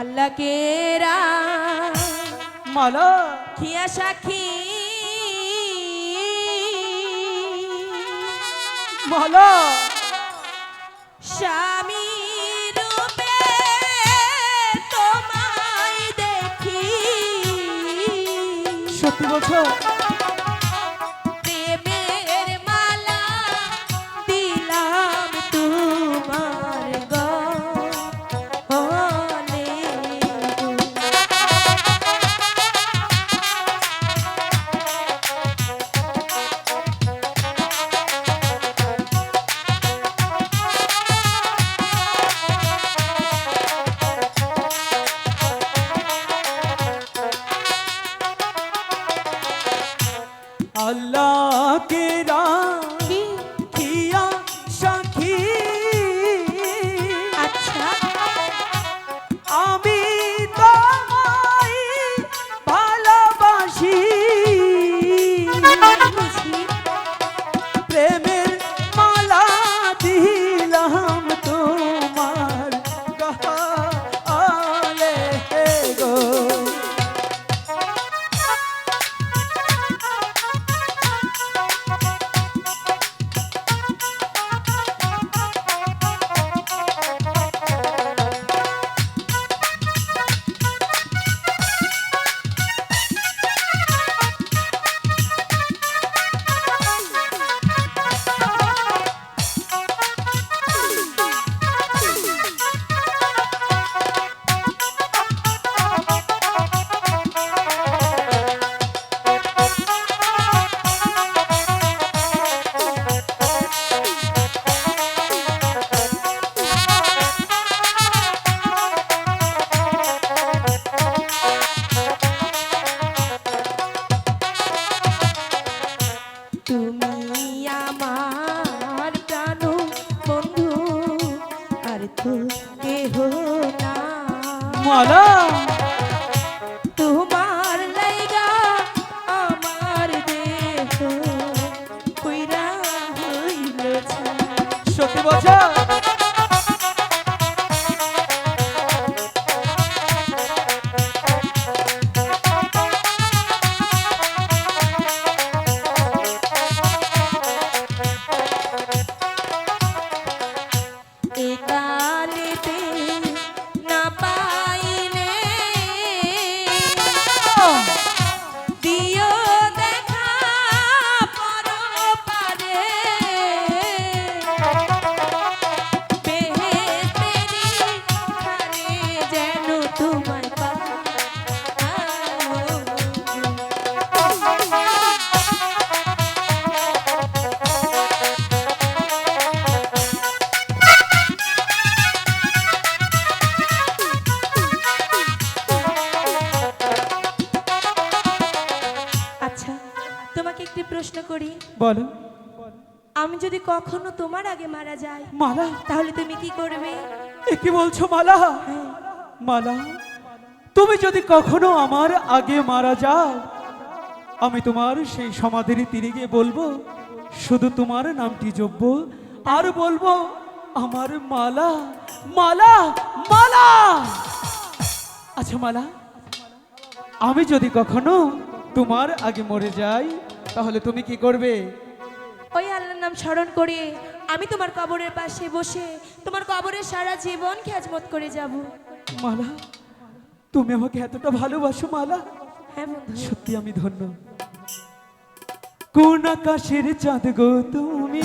আল্লাহকে রা। মালা। খিয়া সাক্ষী। মালা। স্বামী রূপে তোমায় দেখি। সত্যি বলছো? আল্লাহ কে কি? কেহ না। মালা প্রশ্ন করি। বলো আমি যদি কখনো তোমার আগে মারা যাই মালা? তাহলে তুমি কি করবে? এ কি বলছো মালা? মালা? তুমি যদি কখনো আমার আগে মারা যাও আমি তোমার সেই সমাধির তীরে গিয়ে বলব শুধু তোমার নামটি জপব আর বলব আমার মালা মালা মালা! আচ্ছা মালা আমি যদি কখনো তোমার আগে মরে যাই তাহলে তুমি কি করবে? ওই আল্লাহর নাম স্মরণ করে আমি তোমার কবরের পাশে বসে তোমার কবরের সারা জীবন খেজমত করে যাব। মালা তুমি আমাকে এতটা ভালোবাসো মালা। হ্যাঁ বন্ধু। সত্যি আমি ধন্য। কোন আকাশের চাঁদ গো তুমি?